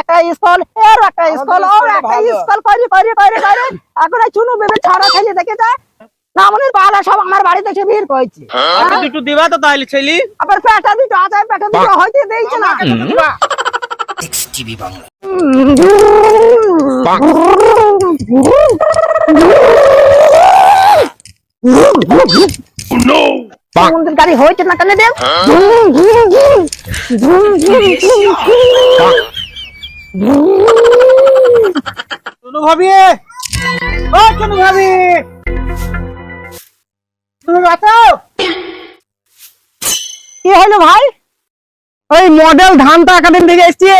একটা স্কুলের একটা স্কুল ওর একটা স্কুল করি করি করি করি। এখন চুনু বেবি ছড়া দেখে যায়। না মনে বালা সব আমার বাড়িতে এসে ভিড় করেছে। আমাকে দিবা তো তাহলে ছেলি? আবার পেটা দিতে আছে পেটা দিতে হইতে দেইছে না। এক্সটিভি বাংলা। মন্দির গাড়ি হয়েছে না কেন দেব? চুনু ভাবি। ও চুনু ভাবি। তুমি বাঁচাও কি হলো ভাই? ওই মডেল ধানটা একাডেমি থেকে এসছি।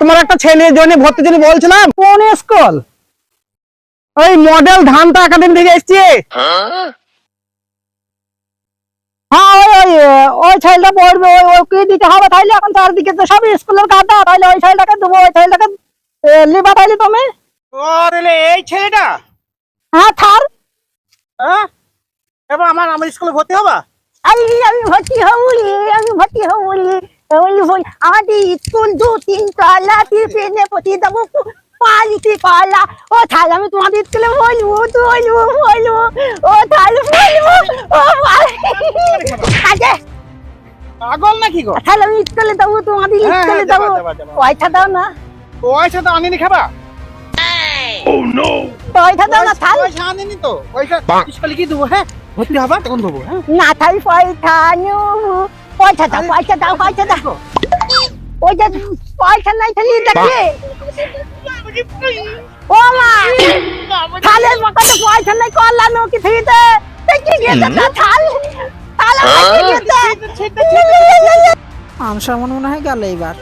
তোমার একটা ছেলে জন্য ভর্তি জন্য বলছিলাম। কোন স্কুল ওই মডেল ধানটা একাডেমি থেকে এসছি। হ্যাঁ ওই ওই ওই ছেলেটা পড়বে ওই ওই কি দিতে হবে তাইলে? এখন চারদিকে তো সব স্কুলের কাদা তাইলে ওই ছেলেটাকে দেবো ওই ছেলেটাকে লিবা তাইলে তুমি? ওরে এই ছেলেটা? হ্যাঁ থার। হ্যাঁ? এবার আমার আমার স্কুলে ভর্তি হবা? আমি আমি ভর্তি হবুলি আমি ভর্তি হবুলি ওই ওই আমাদের স্কুল দু তিন তলা টিফিনে প্রতি দেবো পালিতি কলা ও তাহলে আমি তোমাদের স্কুলে বলব বলব বলব। ও পাগল নাকি গো? তাহলে আমি স্কুলে হ্যাঁ, দেবো যাবা, যাবা, যাবা। পয়সা দাও না। পয়সা তো আনিনি খাবা? পয়সা দাও না তাহলে পয়সা আনিনি তো। পয়সা স্কুলে কি দেবো হ্যাঁ? ভর্তি হবা তখন দেবো হ্যাঁ? না তাহলে পয়সা নেব পয়সা দাও পয়সা দাও পয়সা দাও। পয়সা পয়সা নাই তাহলে দেখে ও মা! তাহলে মকাতে পয়সা নাই করলা নো কি থিতে দেখি গেছে? তা থাল তাহলে আনসার মনে মনে হয় গেল এইবার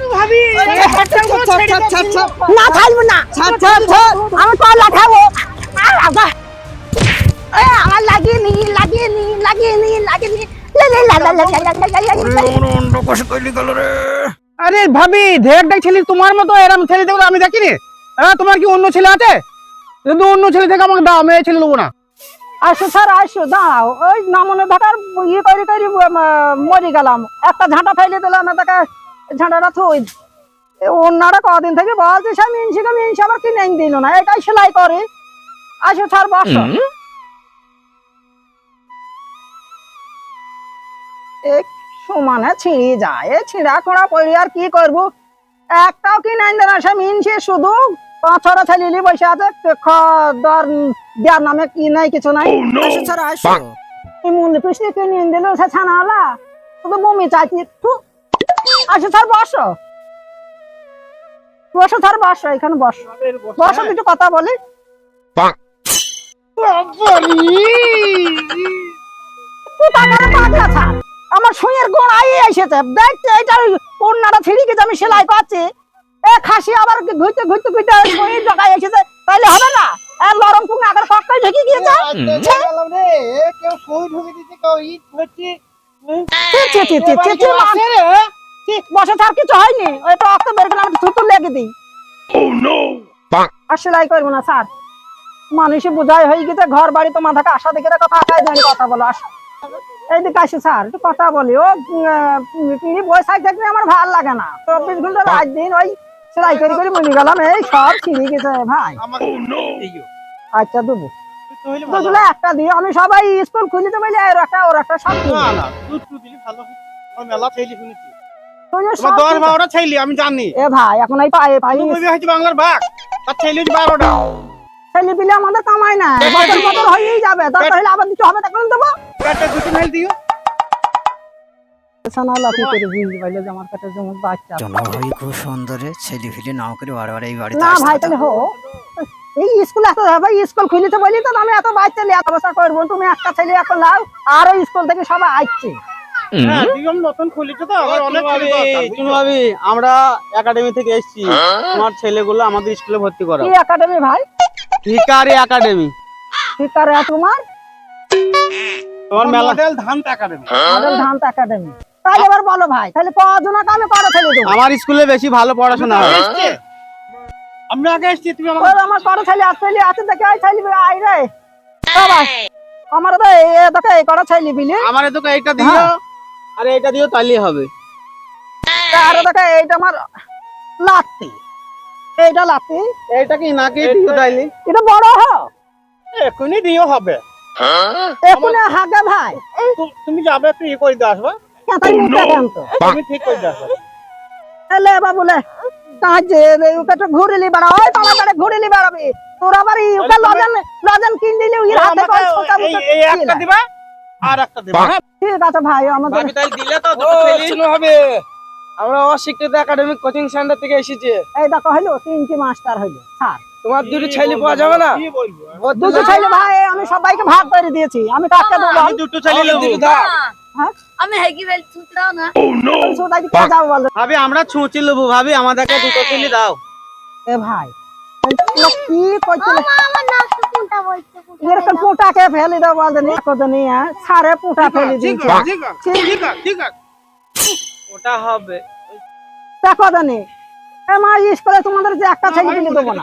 আরে ভাবি ঢেকটাই ছেলে তোমার মতো এরম ছেলে আমি দেখিনি হ্যাঁ তোমার কি অন্য ছেলে আছে যদি অন্য ছেলে থেকে আমাকে দাও আমি ছেলে নেব না আসো স্যার আসো দাঁড়াও। ওই নামনে থাকার ইয়ে করি করি মরে গেলাম। একটা ঝাঁটা ফেলে দিলাম তাকে ঝাঁটাটা থই। অন্যরা কদিন থেকে বলছে সে কে মিনসি আবার কিনে এনে দিল না? এটাই সেলাই করে। আসো স্যার বসো। সমানে ছিঁড়ে যায়। ছিঁড়া খোঁড়া পড়ে আর কি করব? একটাও কিনে এনে না? সে মিনসি শুধু পাঁচ ছটা ছেলে বসে আছে দর দেওয়ার নামে কি নাই কিছু নাই। আসো স্যার আসো। কে নিয়ে দিল সে ছানা হলা শুধু বমি চাইছি একটু? আসো স্যার বসো। বসো স্যার বসো এখানে বসো। বসো। দুটো কথা বলি। আমার সুইয়ের গোড়াই এসেছে। দেখতে কন্যাটা ছিঁড়ি আমি সেলাই করছি এ খাসি আবার ঘুরতে ঘুরতে ঘুরতে সুইয়ের জায়গায় এসেছে? তাইলে হবে না। লরম ঢুকে গিয়েছে। কেউ ঢুকে দিচ্ছে কেউ ইট চি, বসে থাক কিছু হয়নি। ওই তো রক্ত বের করে আমি থুতু লেগে দিই। আর সেলাই করব না স্যার। মানুষে বোঝাই হয়ে গেছে ঘর বাড়ি তো মাথাকে আশা দেখে রেখো ফাঁকায় জানি কথা বলো আসো। এইদিকে আসো স্যার একটু কথা বলি। ও বই বৈশাখ থাকলে আমার ভালো লাগে না। চব্বিশ ঘণ্টা রাত দিন ওই সেলাই করে করে মরে গেলাম এই সব ছিঁড়ে গেছে ভাই। আচ্ছা দেবো তো একটা দিয়ে আমি সবাই স্কুল খুলে দেবো এর একটা ওর একটা সব না না দুধ টুধ ভালো হয়। মেলা ছেলে শুনেছি। তুমি তোমার সব দশ বারোটা ছেলে আমি জানি। এ ভাই এখন এই পায়ে পায়ে তুমি হচ্ছে বাংলার বাঘ। তার ছেলে হচ্ছে বারোটা। ছেলে পিলে আমাদের কামাই না বছর বছর হয়েই যাবে। তার তাহলে আবার কিছু হবে তখন দেবো। একটা দুটো মেল দিও। সানালা কি করে বুঝতে পারলে যে আমার কাছে যেমন বাচ্চা। জলবায়ু খুব সুন্দরে ছেলে ফিলে নাও করে বারবার এই বাড়িতে না ভাই তাহলে হো। এই স্কুল এত ভাই স্কুল খুলেছে বলি তো আমি এত বাচ্চা নিয়ে এত করব তুমি একটা ছেলে এখন লাও আরও স্কুল থেকে সবাই আসছে। হ্যাঁ আমার একাডেমি থেকে এসেছি। তোমার ছেলেগুলো আমাদের স্কুলে ভর্তি করা একাডেমি ভাই? ভিকারি একাডেমি কি করে তোমার? তোমার মেলা ধান একাডেমি ধান একাডেমি তাহলে এবার বলো ভাই তাহলে কজনা কামে করো ছেলে দেবো। আমার স্কুলে বেশি ভালো পড়াশোনা হয়। আমরা আগে এসছি তুমি ওই আমার করো ছেলে আছে ছেলে আছে দেখে আই ছেলে আই রে। সবাই আমার তো এ দেখে এই করো ছেলে বিলি। আমার তোকে এইটা দিও। হ্যাঁ। আর এইটা দিও হবে। আরও দেখে এইটা আমার লাত্তি। এইটা লাত্তি। এইটা কি নাকি দিও তাইলে? এটা বড় হ। এখনই দিও হবে। এখনে হাগে ভাই। তু- তুমি যাবে তুই করে দিয়ে আসবা কেতাই মুখে কেন তো তুমি ঠিক করে দিয়ে আসবা এলে বাবুলে কাজে ওকে তো ঘুরিলি বেড়া ওই তোমার বেড়ে ঘুরিলি বেড়াবি। তোর আবার ওকে লজেন লজেন কিন দিলি ওই হাতে আমাকে ছোটা এই- এই একটা দিবা আর একটা দিবা। হ্যাঁ ঠিক আছে ভাই আমাদের ভাবি তাই দিলে তো দুটো ছেলে হবে আমরা অশিক্ষিত একাডেমিক কোচিং সেন্টার থেকে এসেছি। এই দেখো হইল তিনটি মাস্টার স্যার। তোমার দুটো ছেলে পাওয়া যাবে না? দুটো ছেলে ভাই আমি সবাইকে ভাগ করে দিয়েছি। আমি কাকে দেবো। দুটো ছেলে দুটো দাও। হ্যাঁ? আমি হেগি বেল না। যাব বলো? ভাবি আমরা ছুঁচি নেব ভাবি আমাদেরকে দুটো দাও। এ ভাই কি করছিলে আমার নাম তো বলছে এরকম পুটাকে ফেলে দাও নি কত সারে পুটা ফেলে দিয়েছে। ওটা হবে। দেখো জানি এ মা স্কুলে তোমাদের যে একটা ছেলে দেবো না।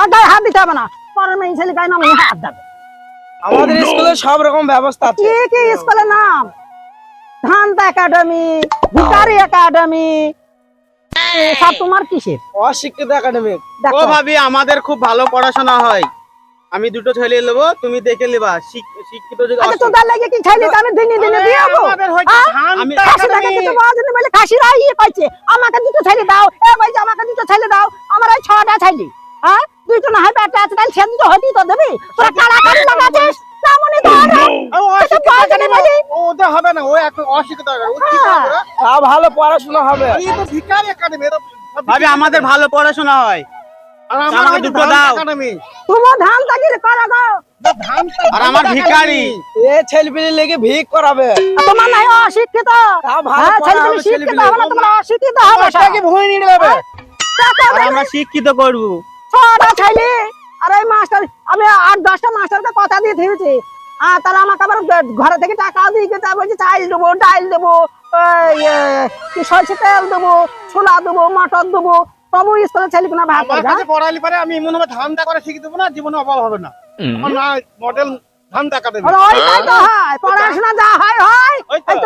আর গায়ে হাত দিতে হবে না। পরের মেয়ে ছেলে গায়ে নাম হাত দেবে। আমাদের স্কুলে সব রকম ব্যবস্থা আছে। কি কি স্কুলের নাম? ধান্ত একাডেমি ভিকারি একাডেমি। সব তোমার কিসের? অশিক্ষিত একাডেমিক ও ভাবি আমাদের খুব ভালো পড়াশোনা হয়। আমি দুটো ছেলে নেব তুমি দেখে নেবা। শিক্ষিত যদি আচ্ছা তোদের লাগে কি ছেলে আমি দিনে দিনে দিয়ে যাব আমাদের হয়তো? আমি খাসি টাকা কিছু পাওয়া যায়নি বলে খাসিরা করছে। আমাকে দুটো ছেলে দাও। এ ভাই আমাকে দুটো ছেলে দাও। আমার ওই ছটা ছেলে। হ্যাঁ? দুইটো না হয় আছে তাহলে সে দুটো হতেই তো দেবি। তোরা কাড়াকাড়ি লাগাছিস তেমনই তো ওরা। ও ওদের হবে না ও একটা অশিক্ষিত কি হ্যাঁ। তা ভালো পড়াশোনা হবে। এই তো ভিখারি একাডেমি, তো ভাবি আমাদের ভালো পড়াশোনা হয়। আর আমাকে দুটো দাও। তোমার ধান তাকির করা গো। আর আমার ভিখারি। এ ছেলেপিলি লেগে ভিক করাবে। তোমার নাই অশিক্ষিত। তা ভালো হ্যাঁ হবে, শিক্ষিত হবে না তোমরা অশিক্ষিত হবে। ভুঁই নিয়ে নেবে। আমরা শিক্ষিত করব। ছটা ছেলে আর ওই মাস্টার আমি আট দশটা মাস্টারকে কথা দিয়ে থেমেছি। আর তারা আমাকে আবার ঘরে থেকে টাকা দিয়ে গেছে। বলছে চাল দেবো ডাল দেবো ওই, এ, কি সরষে তেল দেবো ছোলা দেবো মটর দেবো তবু স্কুলের ছেলে কোনো ভাগ আমার করবে কাছে পড়ালি পারে আমি মনে হবে ধান্দা করে শিখে দেবো না জীবনে অভাব হবে না। আমার না মডেল ধান্দা একাডেমি ওইটাই তো হয় পড়াশোনা যা হয় হয়।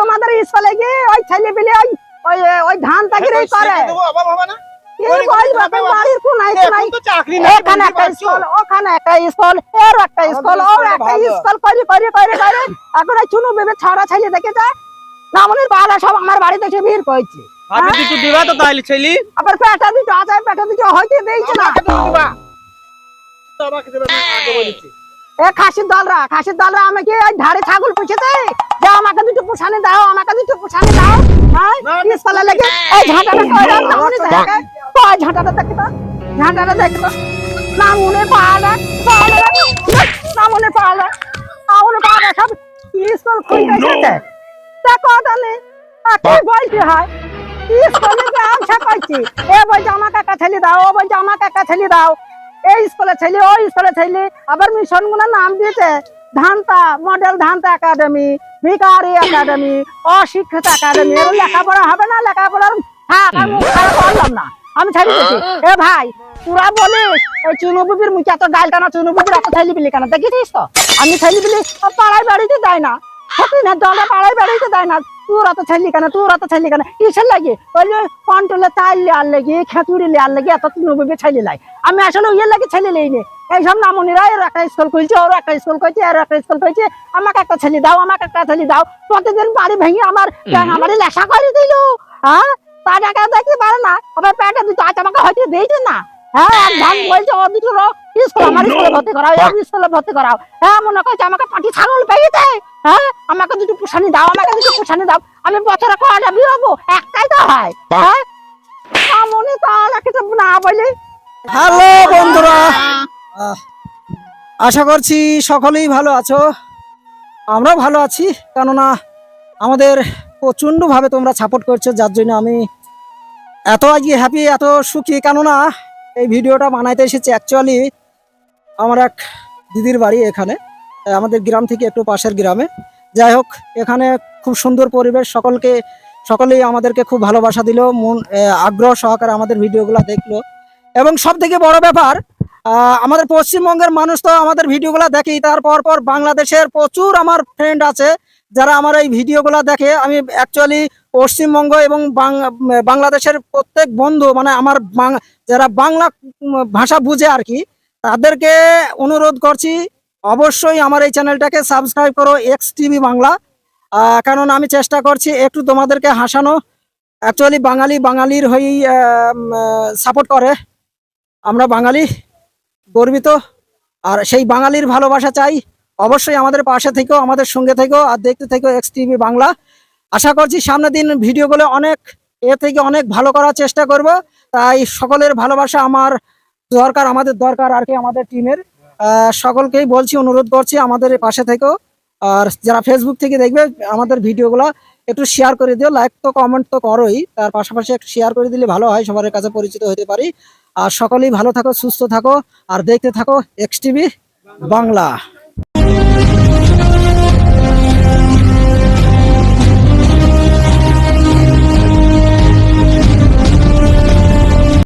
তোমাদের স্কুলে গিয়ে ওই ছেলে পেলে ওই ওই ওই ধান তাকিরেই করে। অভাব হবে না। কি ওই বলব যাবে তোর বাবা। বাড়ির কোনায় এখন কোনায় তো চাকরি নেই এখানে একটা স্কুল ওখানে একটা স্কুলের একটা স্কুল ও একটা স্কুল করে করে করে করে। এখন এই চুনু বেবে ছড়া ছেলে দেখে যায় নামনের বালা সব আমার বাড়িতে এসে ভিড় করছে। ভাবি কিছু দিবা তো তাহলে ছেলে? আবার পেটা দুটো আছে পেটা দুটো হইতে দিয়েছে না। আমাকে দেবে। আগে বলেছি। এ খাসির দলরা খাসির দলরা আমাকে ওই ধারে ছাগল পুষেছে? যে আমাকে দুটো পুষানে দাও আমাকে দুটো পুষানে দাও। হ্যাঁ? লেগে এই ঝাঁটাটা কই ঝাঁটাটা দেখে তো? ঝাঁটাটা দেখে তো? নামনে পালা নামনে পালা সব স্কুল খুলে গেছে। দেখো তাহলে আ, কি বলতে হয় স্কুলে যে আমসা করছি এ বলছে আমাকে একটা ছেলে দাও ও বলছে আমাকে একটা ছেলে দাও। এই স্কুলে ছেলে ওই স্কুলে ছেলে আবার মিশনগুলো নাম দিয়েছে ধান্তা মডেল ধান্তা একাডেমি ভিকারি একাডেমি অশিক্ষিত একাডেমি লেখাপড়া হবে না লেখাপড়ার আমি খারাপ করলাম না। আমি ছেলে দিচ্ছি এ ভাই তোরা বলিস ওই চুনুবুবির মুখে এত গাল টানা চুনুবুবির এত ছেলে বিলি কেন? দেখেছিস তো? আমি ছেলে বিলি পাড়ায় বাড়িতে দেয় না। সত্যি না দলটা পাড়ায় বাড়িতে দেয় না। তোর অত ছেলে কেন? তোর অত ছেলে কেন? কিসের লাগে? ওই যে কন্ট্রোলে চাল লেয়ার লেগে খেতুরি লেয়ার লেগে এত চুনুবুবি ছেলে লাই। আমি আসলে ইয়ে লাগে ছেলে লেইনি। এইসব নামনিরা এর একটা স্কুল খুলছে ওর একটা স্কুল খুলছে আর একটা স্কুল খুলছে। আমাকে একটা ছেলে দাও আমাকে একটা ছেলে দাও। প্রতিদিন বাড়ি ভেঙে আমার আমার লেখা করে দিল। হ্যাঁ? তা টাকা দেখতে পারে না। প্যান্টে দুটো আজ আমাকে হয়তো দিয়েছে না। হ্যাঁ আর ধান বলছে ও দুটো স্কুল আমার স্কুলে ভর্তি করাও স্কুলে ভর্তি করাও। হ্যাঁ মনে করছে আমাকে পাটি ছাগল পেয়েছে। হ্যাঁ আমাকে দুটো পুষানি দাও আমাকে দুটো পুষানি দাও। আমি বছরে বিয়ে হব? একটাই তো হয়। হ্যাঁ মনে তাহলে কিছু না বলি। হ্যালো বন্ধুরা। আশা করছি সকলেই ভালো আছো। আমরাও ভালো আছি কেননা আমাদের প্রচণ্ডভাবে তোমরা সাপোর্ট করছ, যার জন্য আমি এত আজকে হ্যাপি এত সুখী। কেননা, এই ভিডিওটা বানাইতে এসেছি অ্যাকচুয়ালি আমার এক দিদির বাড়ি এখানে আমাদের গ্রাম থেকে একটু পাশের গ্রামে। যাই হোক, এখানে খুব সুন্দর পরিবেশ, সকলকে, সকলেই আমাদেরকে খুব ভালোবাসা দিল, মন আগ্রহ সহকারে আমাদের ভিডিওগুলো দেখল। এবং সব থেকে বড় ব্যাপার আমাদের পশ্চিমবঙ্গের মানুষ তো আমাদের ভিডিওগুলো দেখেই তারপর পর বাংলাদেশের প্রচুর আমার ফ্রেন্ড আছে। যারা আমার এই ভিডিওগুলো দেখে, আমি অ্যাকচুয়ালি পশ্চিমবঙ্গ এবং বাংলাদেশের প্রত্যেক বন্ধু মানে আমার যারা বাংলা ভাষা বুঝে আর কি, তাদেরকে অনুরোধ করছি, অবশ্যই আমার এই চ্যানেলটাকে সাবস্ক্রাইব করো এক্স টিভি বাংলা। কারণ আমি চেষ্টা করছি একটু তোমাদেরকে হাসানো। অ্যাকচুয়ালি বাঙালি বাঙালির হয়েই সাপোর্ট করে। আমরা বাঙালি, গর্বিত। আর সেই বাঙালির ভালোবাসা চাই। অবশ্যই আমাদের পাশে থেকেও, আমাদের সঙ্গে থেকেও আর দেখতে থেকেও এক্স টিভি বাংলা। আশা করছি সামনের দিন ভিডিওগুলো অনেক, এ থেকে অনেক ভালো করার চেষ্টা করব। তাই সকলের ভালোবাসা আমার দরকার, আমাদের দরকার আর কি আমাদের টিমের। সকলকেই বলছি, অনুরোধ করছি আমাদের পাশে থেকেও। আর যারা ফেসবুক থেকে দেখবে, আমাদের ভিডিওগুলো একটু শেয়ার করে দিও লাইক তো কমেন্ট তো করোই। তার পাশাপাশি একটু শেয়ার করে দিলে ভালো হয় সবার কাছে পরিচিত হতে পারি। আর সকলেই ভালো থাকো, সুস্থ থাকো, আর দেখতে থাকো এক্স টিভি বাংলা।